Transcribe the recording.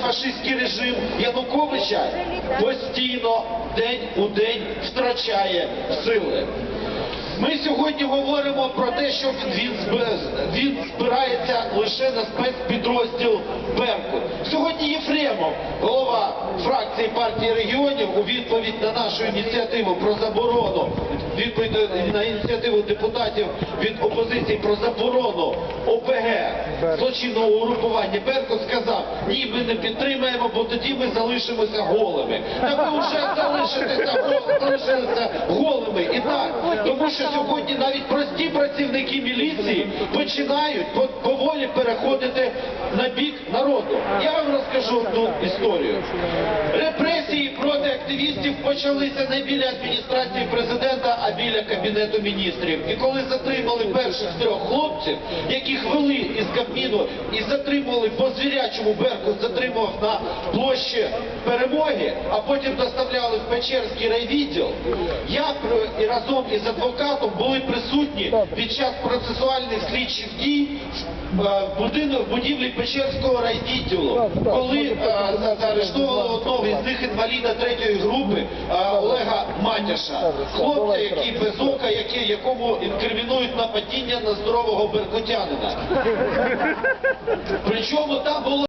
антифашистський режим Януковича постійно день у день втрачає сили. Ми сьогодні говоримо про те, що він, він збирається лише на спецпідрозділ Беркут. Сьогодні Єфремов, голова фракції партії регіонів, у відповідь на нашу ініціативу про заборону, відповідь на ініціативу депутатів від опозиції про заборону ОПГ злочинного угрупування Беркут сказав, ні, ми не підтримаємо, бо тоді ми залишимося голими. Так ви вже залишилися голими. І так, тому що сьогодні навіть прості працівники міліції починають по- Я вам розкажу одну історію. Активістів почалися не біля адміністрації президента, а біля кабінету міністрів. І коли затримали перших трьох хлопців, яких вели із Кабміну і затримували по звірячому Беркут, затримував на площі перемоги, а потім доставляли в Печерський райвідділ, я і разом із адвокатом були присутні під час процесуальних слідчих дій в е, будинок будівлі Печерського райвідділу, коли е, за- одного із них інваліда третьої групи Олега Матяша, хлопця, який без ока, якому інкримінують нападіння на здорового беркутянина. Причому там було